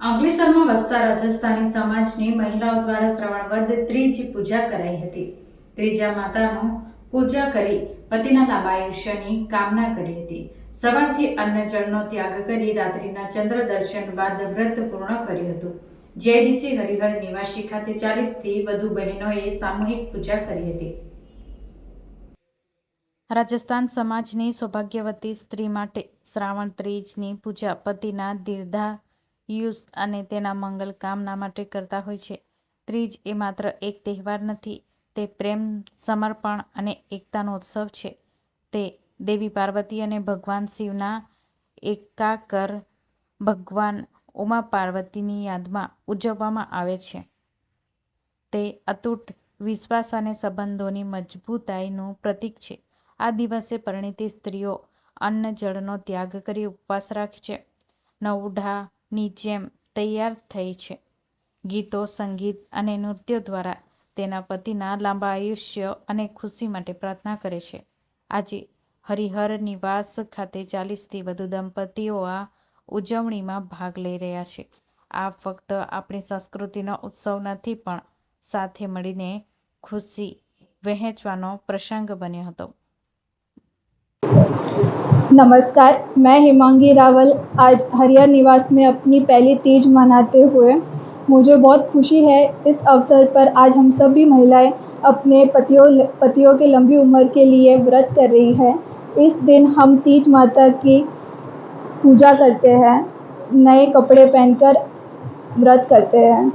અંકલેશ્વરમાં વસતા રાજસ્થાની સમાજની મહિલાઓ દ્વારા શ્રવણબદ્ધ ત્રીજ પૂજા કરાઈ હતી. ત્રીજા માતાનો પૂજા કરી પતિના લાંબાયુષ્યની કામના કરી હતી. સવારથી અન્ન જળનો ત્યાગ કરી રાત્રિના ચંદ્ર દર્શન બાદ વ્રત પૂર્ણ કર્યું હતું. જેડીસી હરિહર નિવાસી ખાતે ચાલીસથી વધુ બહેનોએ સામૂહિક પૂજા કરી હતી. રાજસ્થાન સમાજની સૌભાગ્યવતી સ્ત્રી માટે શ્રાવણ ત્રીજની પૂજા પતિના દીર્ઘાયુષ અને તેના મંગલ કામના માટે કરતા હોય છે. ત્રીજ, એ માત્ર એક તહેવાર નથી, તે પ્રેમ, સમર્પણ અને એકતાનો ઉત્સવ છે. તે દેવી પાર્વતી અને ભગવાન શિવના એકાકર ભગવાન ઉમા પાર્વતીની યાદમાં ઉજવવામાં આવે છે. તે અતૂટ વિશ્વાસ અને સંબંધોની મજબૂતાઈનું પ્રતીક છે. આ દિવસે પરિણીતી સ્ત્રીઓ અન્ન જળનો ત્યાગ કરી ઉપવાસ રાખે છે. નવડાની જેમ તૈયાર થઈ છે. ગીતો, સંગીત અને નૃત્યો દ્વારા તેના પતિના લાંબા આયુષ્ય અને ખુશી માટે પ્રાર્થના કરે છે. આજે હરિહર નિવાસ ખાતે ચાલીસથી વધુ દંપતીઓ આ ઉજવણીમાં ભાગ લઈ રહ્યા છે. આ ફક્ત આપણી સંસ્કૃતિનો ઉત્સવ નથી પણ સાથે મળીને ખુશી વહેંચવાનો પ્રસંગ બન્યો હતો. नमस्कार, मैं हिमांगी रावल आज हरियर निवास में अपनी पहली तीज मनाते हुए। मुझे बहुत खुशी है इस अवसर पर आज हम सभी महिलाएँ अपने पतियों पतियों के लंबी उम्र के लिए व्रत कर रही है। इस दिन हम तीज माता की पूजा करते हैं, नए कपड़े पहनकर व्रत करते हैं।